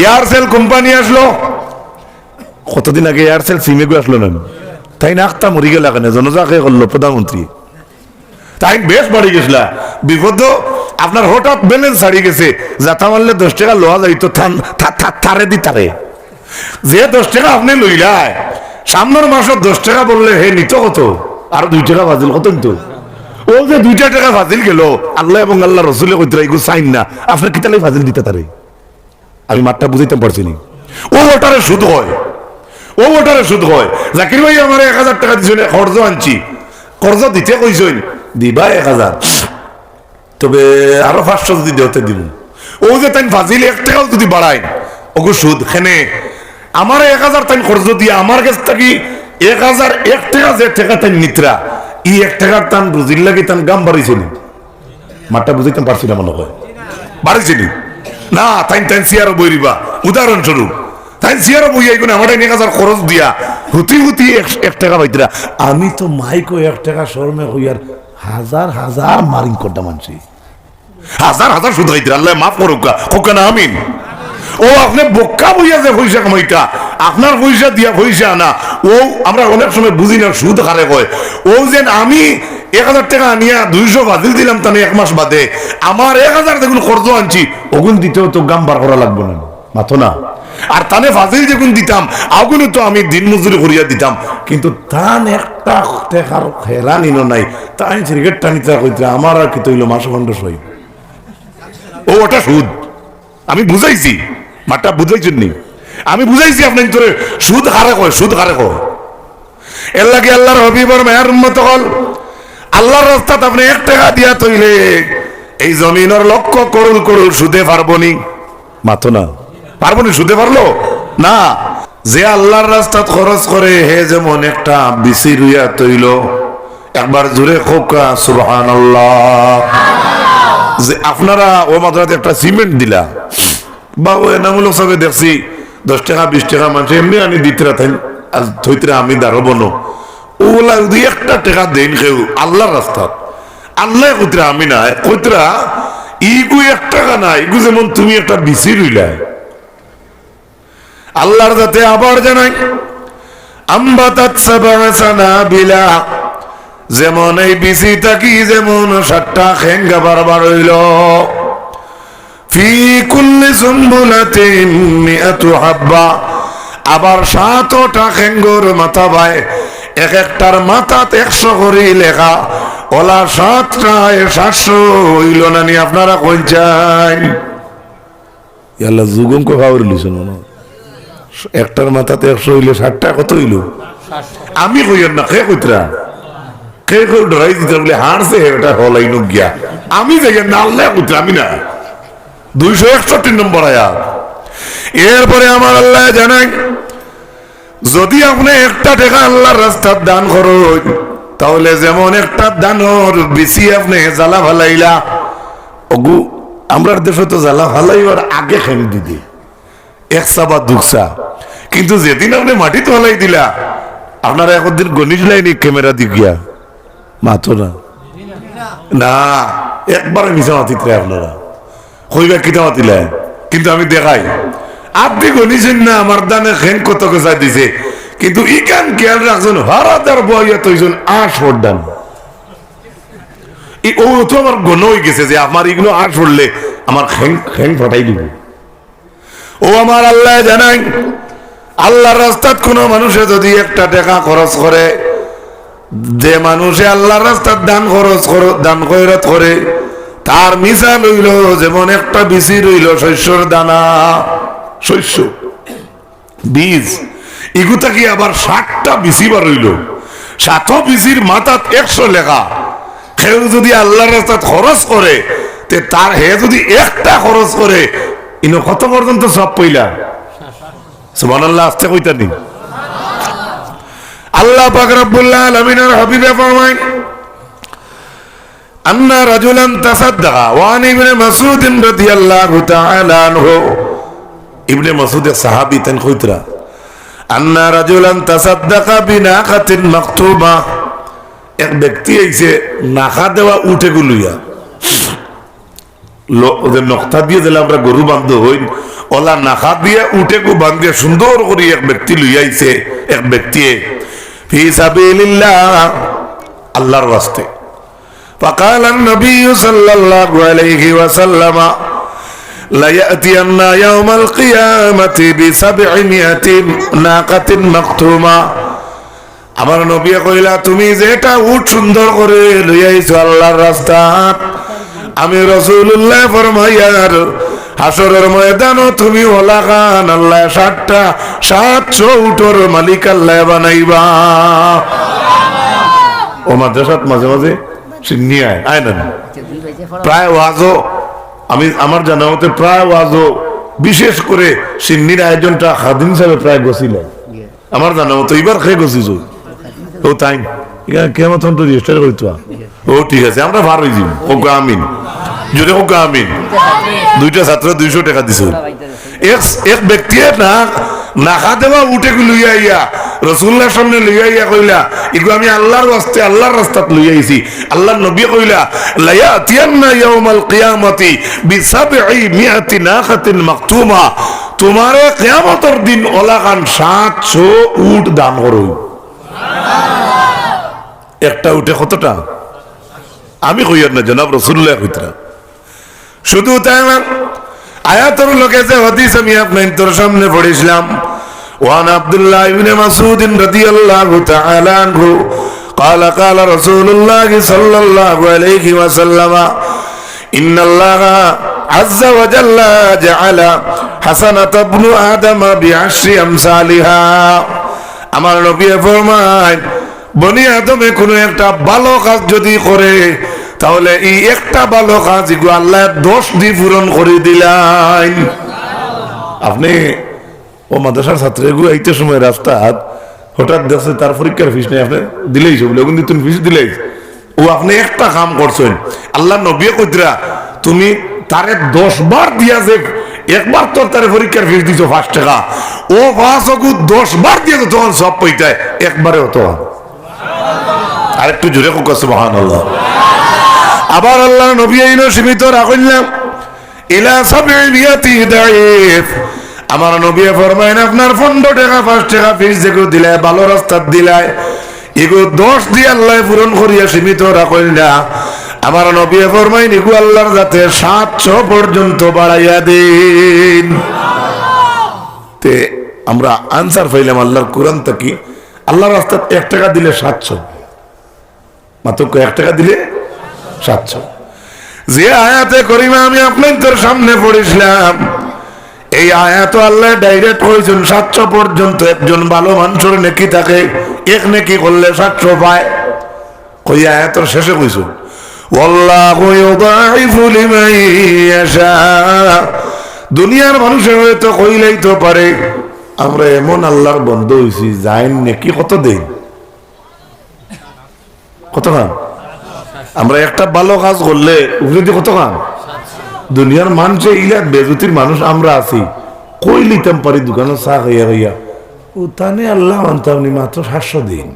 Aircel company আসলো। কতদিন আগে এয়ারসেল সিমে গো আসলো না তাই না আখতা মরি গেল কেন জনজাকে করল প্রধানমন্ত্রী তাই বেশ বাড়ি গেছিলা। বিপদ আপনার হঠাৎ ব্যালেন্স হারিয়ে গেছে। যাতা মারলে দশ টাকা লোয়া যাইতো থারে দি তারে যে দশ টাকা আপনি লইলায় সামনের মাসত দশ টাকা বললে হে নিত কত? আর দুই টাকা বাজিল কত নিত ও যে দুইটা টাকা ফাজিল গেল আল্লাহ এবং আল্লাহ রসুলে কইতে এগুলো চাইন না। আপনার কিতালে ফাজিল দিতে তারে আমি মাঠটা বুঝাইতে পারছি নি। ও ওটারে সুদ হয় ও ওটারে সুদ হয় জাকির ভাই আমার এক হাজার টাকা দিছিল কর্জ আনছি। কর্জ দিতে কইছেন, দিবা এক হাজার। তবে আরও পাঁচশো যদি দেওতে দিব ও যে তাই ফাজিল, এক টাকাও যদি বাড়ায়, ওগো সুদ খেনে। আমার এক হাজার তাই খরচ দিয়ে, আমার কাছ থেকে এক হাজার, এক টাকা যে টাকা তাই নিত্রা, ই এক টাকার তান বুঝিল লাগে তান গাম বাড়িছিল মাঠটা বুঝাইতে পারছি না মনে হয়। বাড়িছিল না তাই তাই সিয়ারও বইরিবা উদাহরণস্বরূপ তাই সিয়ারও বই আইগুন আমার এক হাজার খরচ দিয়া হুতি হুতি এক- টাকা পাইতরা। আমি তো মাইকো এক টাকা শর্মে হইয়ার হাজার হাজার মারিং করতাম মানছি। হাজার হাজার শুধু আল্লাহ মাফ করুক হোক না, আমিন। ও আপনি বোকা বইয়া যে পয়সা কামাইটা আপনার পয়সা দিয়া পয়সা আনা, ও আমরা অনেক সময় বুঝি না, সুদ হারে কয়। ও যে আমি এক হাজার টাকা আনিয়া দুইশো বাতিল দিলাম তাহলে এক মাস বাদে, আমার এক হাজার দেখুন খরচ আনছি, ওগুন দিতেও তো গাম বার করা লাগবে না, মাথো না। আর তানে ফাজিল যখন দিতাম, আগুনে তো আমি দিন মজুরি করিয়া দিতাম, কিন্তু তান একটা টেকার হেরা নিল নাই, তাই ক্রিকেট টানিতে কইতে আমার আর কি তৈল মাস খন্ড সই। ও, ওটা সুদ। আমি বুঝাইছি। মাঠটা বুঝাইছেন নি? আমি বুঝাইছি আপনার তোরে, সুদ হারে কয়, সুদ হারে কয়। এর লাগে আল্লাহর হবিবর মেয়ার উন্মত হল, আল্লাহর রাস্তাত আপনি এক টাকা দিয়া তৈলে এই জমিনের লক্ষ করুল করুল সুদে পারব নি। মাথো না। পারব নি, সুদে পারল? না। যে আল্লাহর রাস্তাত খরচ করে, হে যেমন একটা বিসি রুইয়া তৈল একবার জুড়ে খোকা সুবহান যে আপনারা ও মাত্রাতে একটা সিমেন্ট দিলা বা ও এনামূলক সবে দেখছি, দশ টাকা, বিশ টাকা মানুষ এমনি আনি দিতরা থাই আর থইতরা আমি দাঁড়াবো না। ওগুলা দুই একটা টাকা দেন কেউ আল্লাহর রাস্তাত। আল্লাহ কইতরা আমি না কইতরা ইগু এক টাকা না ইগু যেমন তুমি একটা বিসি রইলা। আল্লাহর যাতে আবার জানাই আম্বাতাত সাবাসানা বিলা। যেমন এই বিসি থাকি যেমন সাতটা খেঙ্গা বারবার হইল। কুল্লি সুম্বুলাতিন মিআতু হাব্বা। আবার সাতটা খেঙ্গর মাথা বাই এক একটার মাথাত একশো করে লেখা। ওলা সাতটা সাতশো হইল না নি আপনারা কই চান ইয়াল্লা যুগম কো খাবার লিছেন একটার মাথাতে একশো হইলে ষাটটা কত হইল? আমি কইয়ের না কে কইতরা? কে কেউ ডরাই দিতে বলে হারছে এটা হলাই গিয়া। আমি দেখে না আল্লাহ কইতরা আমি না। দুইশো একষট্টি নম্বর আয়া এরপরে আমার আল্লাহ জানাই যদি আপনি একটা টাকা আল্লাহর রাস্তার দান করুন তাহলে যেমন একটা দানর বেশি আপনি জ্বালা ভালাইলা অগু আমরা দেশে তো জ্বালা ভালাইবার আগে খেম দিদি একসা বা দুকসা কিন্তু যেদিন আপনি মাটি তো হালাই দিলা, আপনারা একদিন গণিত লাইনি ক্যামেরা দি গিয়া মাতো না? না, একবারে মিশা মাতিতে আপনারা। হইবা কিতা মাতিলে কিন্তু আমি দেখাই। আপনি গনিছেন না আমার দানে খেন কত কেসা দিছে। কিন্তু ইকান খেয়াল রাখছেন, হারাদার বইয়া তৈছেন আশ দান। ও তো আমার গণ হয়ে গেছে যে আমার এগুলো আশ পড়লে আমার খেং খেং ফটাই দিব। ও আমার আল্লাহ জানাই, আল্লাহর রাস্তাত কোনো মানুষে যদি একটা টাকা খরচ করে, যে মানুষে আল্লাহর রাস্তার দান খরচ দান খয়রাত করে তার মিশা রইল যেমন একটা বিচি রইল, শস্যর দানা। শস্য, বীজ। ইগুতা কি আবার ষাটটা বিচি বার রইল? সাত বিচির মাথাত একশো লেখা। কেউ যদি আল্লাহর রাস্তাত খরচ করে, তে তার হে যদি একটা খরচ করে, ইনো কত পর্যন্ত সব পইলা? সুবহানাল্লাহ, আসতে কইতা নি আল্লাহ পাক রব্বুল আলামিনের হাবিবে ফরমায় أن رجلا تصدق وعن ابن مسعود رضي الله تعالى عنه ابن مسعود صحابي تنخوترا أن رجلا تصدق بناقة مكتوبة এক ব্যক্তি আইছে নাখা দেওয়া উঠে গুলুইয়া ওদের নকটা দিয়ে দিলে আমরা গরু বান্ধব হই ওলা নাখা দিয়ে উঠে কু বান্ধিয়ে সুন্দর করে এক ব্যক্তি লইয়াইছে এক ব্যক্তি ফি সাবিলিল্লাহ আল্লাহর ওয়াস্তে فقال النبي صلى الله عليه وسلم ليأتين يوم القيامة بسبعمائة ناقة مختومة আমার নবী কইলা তুমি যেটা উঠ সুন্দর করে লইয়াইছো আল্লাহর রাস্তা আমি রসুল্লাহ ফরমাইয়ার হাসরের ময়দানও তুমি ওলা খান আল্লাহ ষাটটা সাতশো উঠোর মালিক আল্লাহ বানাইবা ও মাদ্রাসাত মাঝে মাঝে সিন্নি আয় আয় না প্রায় ওয়াজও, আমি আমার জানা মতে প্রায় ঠিক আছে, আমরা ভার হয়ে যাব আমিন। যদি ও আমিন। দুইটা ছাত্র দুইশো টাকা দিছে। এক ব্যক্তি না, নাখা দেওয়া উঠে লইয়া ইয়া রসুল্লাহর সামনে লইয়া ইয়া কইলা এগুলো আমি আল্লাহর রাস্তে আল্লাহর রাস্তাত লইয়া আল্লাহর নবী কইলা লায়া তিয়ান্না ইয়াউমাল কিয়ামতি বিসাবঈ মিআতি নাখাতিন মাকতুমা। তোমারে কিয়ামতের দিন ওলাখান 700 উট দান করো। একটা উঠে কতটা? আমি কইয়ার না, জনাব রসুল্লাহ কইতরা। শুধু তাই না, আয়াতর লোকে যে হদিস আমি আপনার সামনে পড়েছিলাম ওয়ান আব্দুল্লাহ ইবনে মাসউদ রাদিয়াল্লাহু তাআলা আনহু قال قال رسول الله صلى الله عليه وسلم إن الله عز وجل جعل حسنة ابن آدم بعشر أمثالها আমার নবী ফরমায় বনি আদমে কোনো একটা ভালো কাজ যদি করে তাহলে এই একটা ভালো কাজ এগুলো আল্লাহ দোষ দিয়ে পূরণ করে দিলেন আপনি ও মাদ্রাসার ছাত্র এগুলো এইতে সময় রাস্তাত হঠাৎ দেখছে তার পরীক্ষার ফিস নেই, আপনি দিলেই বলে ওগুন তুমি ফিস দিলেই। ও আপনি একটা কাম করছেন আল্লাহ নবী কইতরা, তুমি তারে দশ বার দিয়া যে একবার তোর তারে পরীক্ষার ফিস দিছো পাঁচ টাকা, ও পাঁচ অগু দশ বার দিয়ে তখন সব পইতায় একবারে হতো আর একটু জোরে হোক মহান আল্লাহ আবার আল্লাহ নবী আইন সীমিত রাখলাম ইলা সাবে বিয়াতি দাইফ আমার নবী ফরমাইন, আপনার পনেরো টাকা, পাঁচ টাকা ফিস যেগুলো দিলে, ভালো রাস্তার দিলায় এগুলো দশ দিয়ে আল্লাহ পূরণ করিয়া সীমিত রাখল না। আমার নবী ফরমাইন এগু আল্লাহর যাতে সাতশো পর্যন্ত বাড়াইয়া দিন। তে আমরা আনসার পাইলাম আল্লাহর কোরআন থেকে, আল্লাহর রাস্তায় এক টাকা দিলে সাতশো। মাত্র এক টাকা দিলে? সাতশো। যে আয়াতে করিমা আমি আপনার তোর সামনে পড়েছিলাম এই আয়াত আল্লাহ ডাইরেক্ট হয়েছেন সাতশো পর্যন্ত একজন ভালো মানুষের নেকি থাকে, এক নেকি করলে সাতশো পায়। ওই আয়াতর শেষে কইছো। দুনিয়ার মানুষের হয়তো কইলেই তো পারে। আমরা এমন আল্লাহর বন্ধ হয়েছি যাইন নেকি কত দিন? কত খান? আমরা একটা ভালো কাজ করলে যদি কত খান? দুনিয়ার মানুষে ইলাক বেজুতির মানুষ আমরা আছি। কই লিতাম পারি দোকানে চা খাইয়া খাইয়া? উতানে আল্লাহ মানতাম নি মাত্র সাতশো দিন।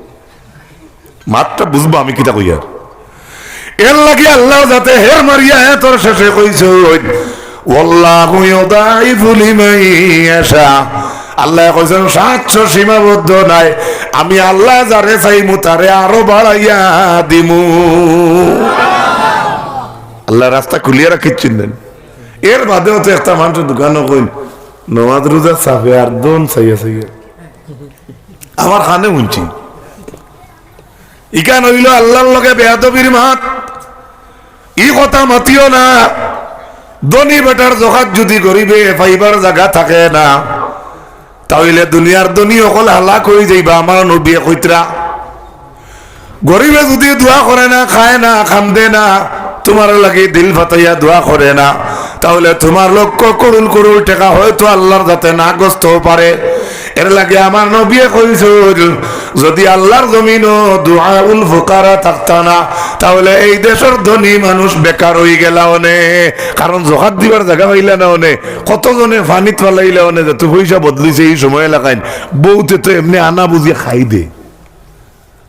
মাত্র বুঝব আমি কিতা কইয়ার এর লাগে আল্লাহ যাতে হের মারিয়া তোর শেষে কইছ ওয়াল্লাহু ইউদাইফু লিমান ইয়াশা। আল্লাহ কইছেন, সাতশো সীমাবদ্ধ নাই, আমি আল্লাহ যারে চাইমু, তারে আরও বাড়াইয়া দিমু। আল্লাহ রাস্তা খুলিয়ে রাখিচ্ছেন দেন। এর বাদেও তো একটা মানুষের দোকানও কইন নমাজ, রোজা, সাফে আর দোন সাইয়া সাইয়া। আমার খানে শুনছি। ইকান হইল আল্লাহর লগে বেয়াদবির মাত। ই কথা মাতিও না। ধনী বেটার জখাত যদি গরিবে, পাইবার জায়গা থাকে না। তাহলে দুনিয়ার ধনী অকল হালাক হয়ে যাইবা, আমার নবী কইতরা গরিবে যদি দোয়া করে না, খায় না, খান্দে না তোমার লাগে দিল ফাতাইয়া দোয়া করে না। তাহলে তোমার লক্ষ্য করুল করুল টাকা হয়তো আল্লাহর যাতে না গ্রস্ত পারে। এর লাগে আমার নবিয়ে কইছিল, যদি আল্লাহর জমিন দুআউল ফুকারা থাকতা না, তাহলে এই দেশের ধনী মানুষ বেকার হয়ে গেল অনে কারণ জহাত দিবার জায়গা পাইলে না। অনে কতজনে ফানিত ফালাইলে অনে যে তুই পয়সা বদলিছে এই সময় এলাকায়। বউতে তো এমনি আনা বুঝিয়ে খাই দে।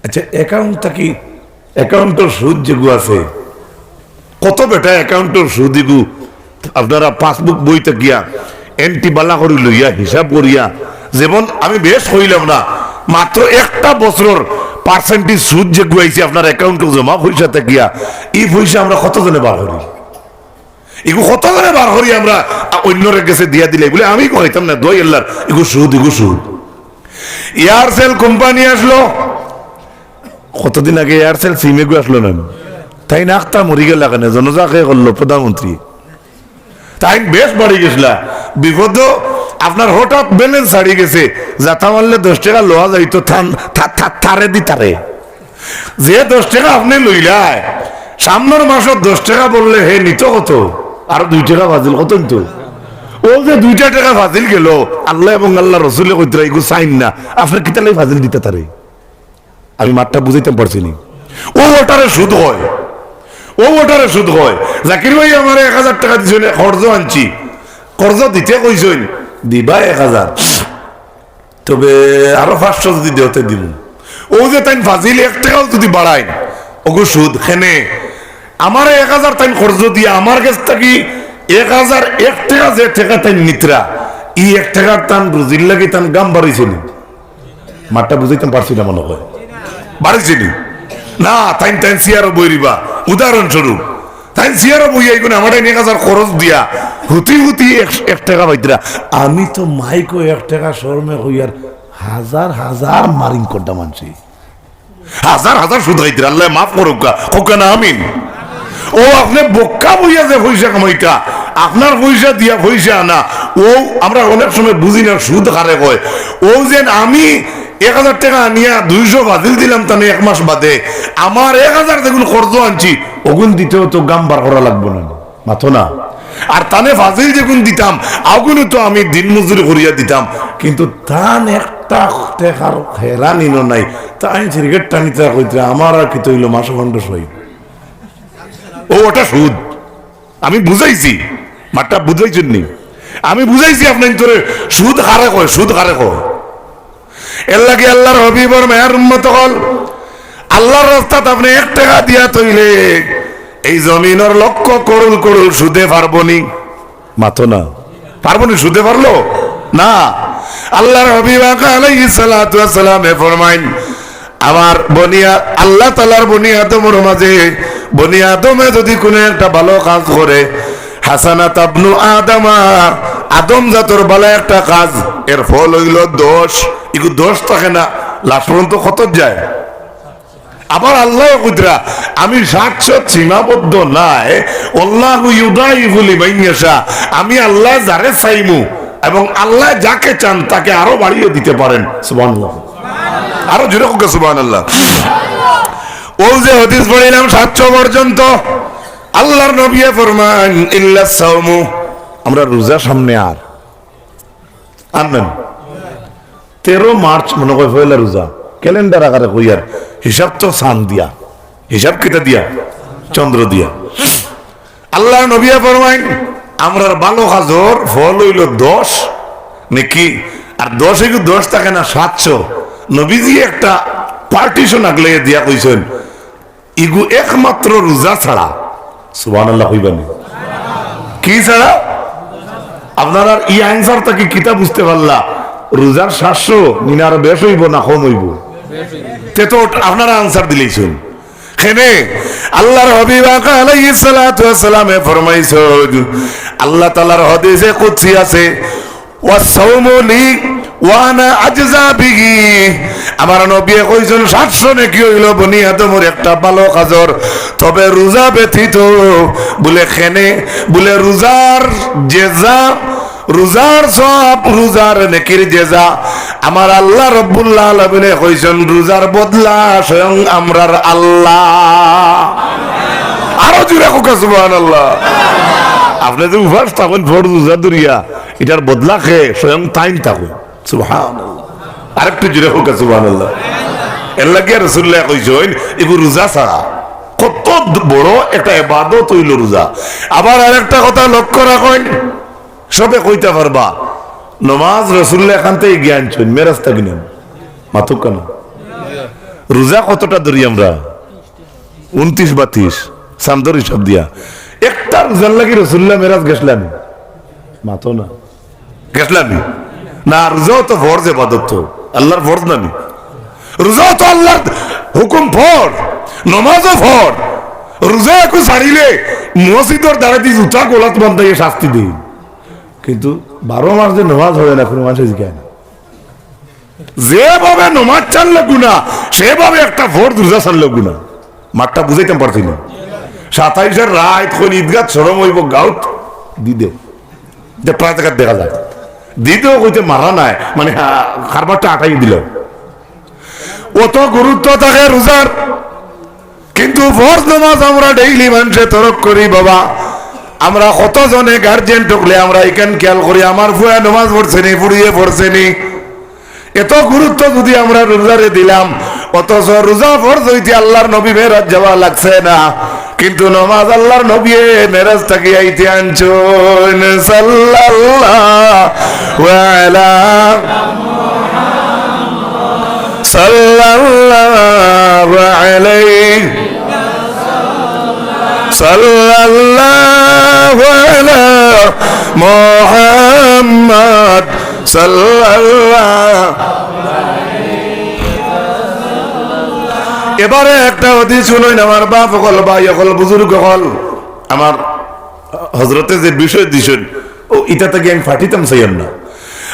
আচ্ছা অ্যাকাউন্টটা কি? অ্যাকাউন্টের সুদ যেগু আছে। কত বেটা অ্যাকাউন্টের সুদ এগু আপনারা পাসবুক বইতে গিয়া এন্টি বালা করি লইয়া, হিসাব করিয়া, যেমন আমি বেশ কইলাম না, মাত্র একটা বছরের পার্সেন্টেজ সুদ যে গুয়াইছে আপনার অ্যাকাউন্টে জমা পয়সা থাকিয়া এই পয়সা আমরা কতজনে বার করি? এগু কতজনে বার করি আমরা? অন্যরে গেছে দিয়া দিলে, বলে আমি কইতাম না দই আল্লাহর এগু সুদ এগু সুদ। এয়ারসেল কোম্পানি আসলো। কতদিন আগে এয়ারসেল সিমে গু আসলো না? তাই না আখতা মরি গেল কেন? জনজাকে করল প্রধানমন্ত্রী। তাই বেশ বাড়ি গেছিলা। বিপদ, আপনার হঠাৎ ব্যালেন্স হারিয়ে গেছে। যাতা মারলে দশ টাকা লোয়া যাইতো থারে দি তারে। যে দশ টাকা আপনি লইলাই সামনের মাসত দশ টাকা বললে হে নিত কত? আর দুই টাকা বাজিল কত নিত? ও যে দুইটা টাকা ফাজিল গেল, আল্লাহ এবং আল্লাহ রসুলে কইতে এগু চাইন না আপনার কিতালাই ফাজিল দিতে তারে। আমি মাঠটা বুঝাইতে পারছি ও ওটারে সুদ হয় ও ওটারে সুদ হয় জাকির ভাই আমার এক হাজার টাকা দিছেন কর্জ আনছি। কর্জ দিতে কইছেন, দিবা এক হাজার। তবে আরও পাঁচশো যদি দেওতে দিব ও যে তাই ফাজিল, এক টাকাও যদি বাড়ায়। ওগো সুদ খেনে। আমার এক হাজার তাই খরচ দিয়ে, আমার কাছ থেকে এক হাজার, এক টাকা যে টাকা তাই নিত্রা, ই এক টাকার তান বুঝির লাগে তান গাম বাড়িছিল। মাঠটা বুঝাইতে পারছি না মনে হয়। বাড়িছিলি? না তাই তাই সিয়ারও বইরিবা উদাহরণস্বরূপ, তাই সিয়ারও বই আইগুন আমার এক হাজার খরচ দিয়া হুতি হুতি এক- টাকা পাইতরা। আমি তো মাইকো এক টাকা শর্মে হইয়ার হাজার হাজার মারিং করতাম মানছি। হাজার হাজার সুদ খাইতরা আল্লাহ মাফ করুক হোকা না, আমিন। ও আপনি বোকা বইয়া যে পয়সা কামাইতা, আপনার পয়সা দিয়া পয়সা আনা, ও আমরা অনেক সময় বুঝি না সুদ হারে কয়। ও যে আমি এক হাজার টাকা আনিয়া দুইশো বাতিল দিলাম তাহলে এক মাস বাদে। আমার এক হাজার দেখুন খরচ আনছি। ওগুন দিতেও তো গাম বার করা লাগবে না। মাথো না। আর তানে ফাজিল যেগুন দিতাম। আগুনও তো আমি দিন মজুরি করিয়া দিতাম। কিন্তু তান একটা টেকার নিল নাই। তাই সিগারেট টানিতে কইতে আমার আর কি তৈল মাস খন্ড সহিত ও, ওটা সুদ। আমি বুঝাইছি। মাঠটা বুঝাইছেন নি। আমি বুঝাইছি আপনার তোরে সুদ হারে কয়, সুদ হারে কয়? এর লাগে আল্লাহর হবিবর মেয়ার উন্মত হল। আল্লাহর রাস্তাত আপনি এক টাকা দিয়া তৈলে। এই জমিনের লক্ষ করুল করুল সুদে পারব নি। মাতো না। পারব নি সুদে পারল? না। আল্লাহর হবিবাক আলাইহিস সালাতু ওয়াস সালামে ফরমাইন আমার বনিয়া আল্লাহ তালার বনি আদমের মাঝে বনিয়া আদমে যদি কোনো একটা ভালো কাজ করে হাসানা তাবনু আদমা আদম জাতর ভালো একটা কাজ, এর ফল হইল দোষ। এগু দোষ থাকে না লাস্ট পর্যন্ত কত যায়? আবার আল্লাহ কুদরা, আমি সাক্ষাৎ সীমাবদ্ধ নাই। আল্লাহ ইউদাই বলি মাইয়াশা আমি আল্লাহ যারে চাইমু এবং আল্লাহ যাকে চান তাকে আরও বাড়িয়ে দিতে পারেন। সুবহানাল্লাহ। আরও জোরে হোক সুবান আল্লাহ ও যে হদিস পড়িলাম সাতশো পর্যন্ত আল্লাহর নবী ফরমান, ইল্লা সাওমু আমরা রোজা সামনে আর। আনবেন। তেরো মার্চ মনে করে পয়লা রোজা। ক্যালেন্ডার আকারে কই আর। হিসাব তো সান দিয়া। হিসাব কেটে দিয়া? চন্দ্র দিয়া। আল্লাহ নবিয়া ফরমাইন আমরার ভালো হাজর, ফল হইল দশ। নাকি? আর দশ এগু দশ থাকে না সাতশো। নবীজি একটা পার্টিশন আগলে দিয়া কইছেন, ইগু একমাত্র রোজা ছাড়া। সুবান আল্লাহ কইবানি। কি ছাড়া? আপনার ই আনসার তাকে কিতা বুঝতে পারলা? রোজার সাতশো নিনার বেশ হইব না কম হইব? তে তো আপনারা আনসার দিলেইছেন। খেনে, আল্লাহর হবিবাক আলাইহিস সালাতু ওয়াস সালামে ফরমাইছেন আল্লাহ তাআলার হাদিসে কুদসি আছে ওয়াসাউমু লি ওয়ানা আজজা বিহি। আমার নবী কইছেন 700 নাকি হইল বনি আদমের একটা ভালো কাজর তবে রোজা ব্যতীত, বলে খেনে, বলে রোজার জেজা, রোজার সব রোজার নেকির জেজা। আমার আল্লাহ রব্বুল্লাহ আলমিনে কইছেন, রোজার বদলা স্বয়ং আমরার আল্লাহ। আরও জুড়ে কোকা সুবহান আল্লাহ আপনি যে উভাস থাকুন, ভোর রোজা দুরিয়া এটার বদলা খেয়ে স্বয়ং টাইম থাকুন। সুবহান আল্লাহ আরেকটু জুড়ে কোকা সুবহান আল্লাহ এর লাগে রসুল্লাহ কইছেন এগুলো রোজা ছাড়া কত বড় একটা এবাদত হইল রোজা। আবার আরেকটা কথা লক্ষ্য রাখেন, সবে কইতে পারবা, নমাজ রসুল্লাহ এখান থেকে জ্ঞান ছইন মেরাস্তা কিনেন মাতুক কেন? রোজা কতটা ধরি আমরা? উনত্রিশ বা ত্রিশ সান্দর হিসাব দিয়া। একটা রোজার লাগি রসুল্লাহ মেরাজ গেছিলেন। মাতো না। গেছলামি না? রোজাও তো ফরজ এবাদত তো। আল্লাহর ফরজ নামি। রোজাও তো আল্লাহর হুকুম ফর নমাজও ফর রোজা একটু ছাড়িলে মসজিদর দাঁড়াতে জুতা গোলাত বন্ধাইয়ে শাস্তি দিই। কিন্তু বারো মাস যে নমাজ হবে না, কোনো মানুষের জিজ্ঞাসা না। যেভাবে নমাজ চাললে গুণা, সেভাবে একটা ভোট রোজা চাললে গুণা। মাঠটা বুঝাইতে পারছি না। সাতাইশের রাত, কোন ঈদগাহ সরম হইব, গাউত দি দেও যে প্রায় দেখা যায়। দিতেও কইতে মারা নাই। মানে খারবারটা আটাই দিল। অত গুরুত্ব থাকে রোজার কিন্তু ফরজ নামাজ আমরা ডেইলি মানুষে তরক করি বাবা, আমরা কতজনে গার্জেন ঢুকলে আমরা এখান খেয়াল করি আমার ফুয়া নামাজ পড়ছে নি পুড়িয়ে পড়ছে নি? এত গুরুত্ব যদি আমরা রোজারে দিলাম, অথচ রোজা ফরজ হইতে আল্লাহর নবী মেরাজ যাওয়া লাগছে না। কিন্তু নমাজ আল্লাহর নবী মেরাজ থাকি আইতে আনছুন সাল্লাল্লাহু আলা সাল্লাল্লাহু আলাইহি সাল্লাল্লাহু আলা মুহাম্মদ সাল্লাল্লাহু এবারে একটা অতি শুনুন আমার বাপ হল ভাই হল বুজুর্গ হল আমার হজরতে যে বিষয় দিছেন ও ইটা থেকে আমি ফাটিতাম চাইন না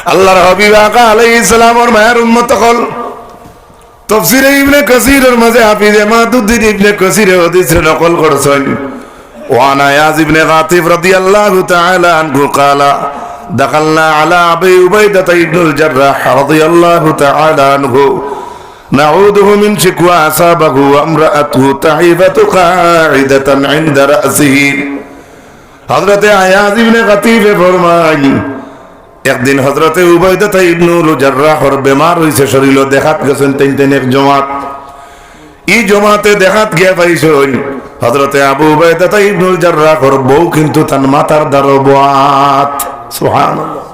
আল্লাহর হাবিব আকা আলাইহিস সালামর মায়ের উম্মত হল তফসিরে ইবনে কাসিরের মাঝে হাফিজ মাদুদ্দিন ইবনে কাসিরে হাদিস নকল করেছেন وعن عياذ بن غاطف رضي الله تعالى عنه قال دخلنا على ابي عبيده بن الجراح رضي الله تعالى عنه نعوده من شكوى اصابه وامراته تعيبه قاعده عند راسه হজরতে আয়াজ ইবনে কাতিফে ফরমাই একদিন হজরতে উবাইদাতা ইবনুল জার্রাহর বেমার হইছে শরীর দেখাত গেছেন তেন তেন এক জমাত ই জমাতে দেখাত গিয়া পাইছই হজরতে আবু উবাইদাতা ইবনুল জার্রাহর বউ কিন্তু তার মাতার দ্বারা বাত সুবহানাল্লাহ